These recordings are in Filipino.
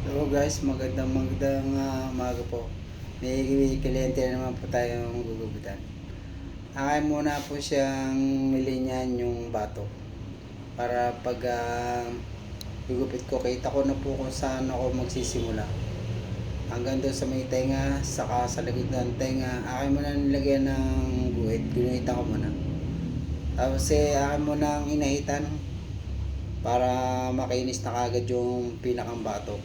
Hello guys, magandang magandang uh, umaga po. May kliyente na naman po tayong gugupitan. Akin muna po siyang nilinyan yung bato. Para pag uh, gugupit ko, kita ko na po kung saan ako magsisimula. Hanggang doon sa may tenga, saka sa likod ng tenga, akin muna nilagyan ng guhit. Ginuhitan ko muna. Tapos eh, akin muna ang inahitan para makinis na kagad yung pinakang bato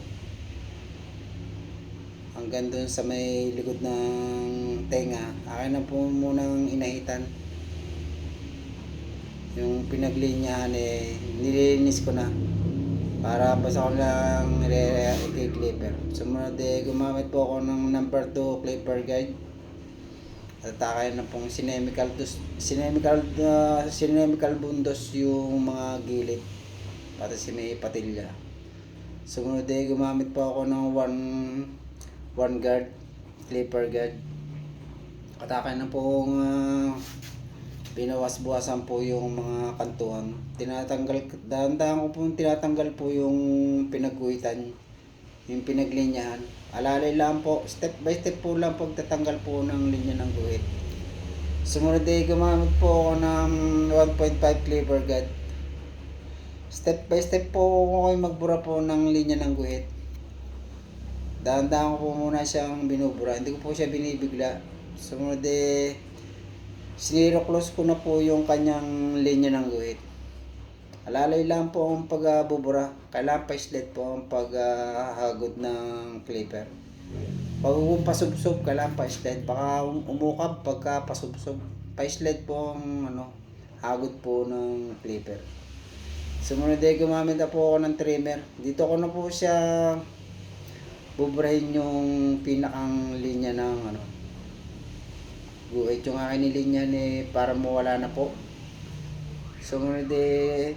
hanggang doon sa may likod ng tenga. Akin na po munang inahitan. Yung pinaglinyahan eh nililinis ko na. Para basta ko lang nire-clipper sumunod eh gumamit po ako ng number 2 clipper guide. At takay na pong sinemical sinemical uh, sinemical bundos yung mga gilid. Pati si may patilya. Sumunod eh gumamit po ako ng 1 one guard, clipper guard. Atake na po uh, binawas-buwasan po yung mga kantuhan. Tinatanggal, dahan-dahan ko po tinatanggal po yung pinagguhitan, yung pinaglinyahan. Alalay lang po, step by step po lang pagtatanggal po ng linya ng guhit. Sumunod ay gumamit po ako ng 1.5 clipper guard. Step by step po ako magbura po ng linya ng guhit dahan-dahan ko po muna siyang binubura. Hindi ko po siya binibigla. Sumunod eh, siniro close ko na po yung kanyang linya ng guhit. Alalay lang po ang pagbubura. Kailangan pa-slit po ang paghagod ng clipper. Pag pasubsob, kailangan pa-slit. Baka umukap pagka pasubsob. Pa-slit po ang ano, hagod po ng clipper. Sumunod eh, gumamit na po ako ng trimmer. Dito ko na po siya buburahin yung pinakang linya ng ano. Guhit yung akin linya ni para mawala na po. Sumunod eh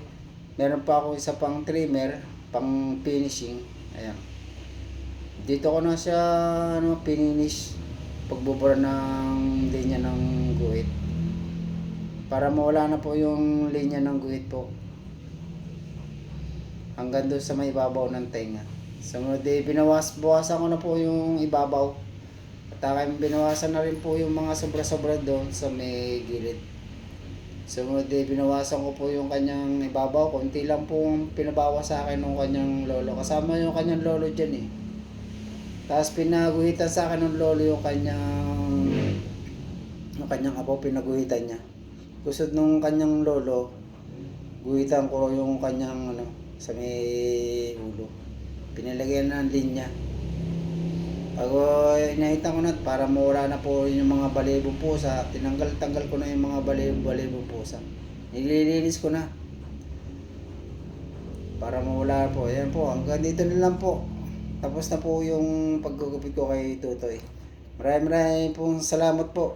meron pa ako isa pang trimmer pang finishing. Ayan. Dito ko na siya ano finish pagbubura ng linya ng guhit. Para mawala na po yung linya ng guhit po. Hanggang doon sa may babaw ng tenga Sumunod eh, binawas-bawasan ko na po yung ibabaw. At aking binawasan na rin po yung mga sobra-sobra doon sa may gilid. Sumunod eh, binawasan ko po yung kanyang ibabaw. Konti lang po yung pinabawas sa akin ng kanyang lolo. Kasama yung kanyang lolo dyan eh. Tapos pinaguhitan sa akin ng lolo yung kanyang yung kanyang apo pinaguhitan niya. Kusod nung kanyang lolo, guhitan ko yung kanyang ano, sa may ulo pinalagyan ng linya. Pag uh, inahita ko na para mawala na po yung mga balibong pusa tinanggal-tanggal ko na yung mga balibong-balibong pusa nililinis ko na. Para mawala po. Ayan po hanggang dito na lang po. Tapos na po yung paggugupit ko kay Tutoy. Maraming maraming pong salamat po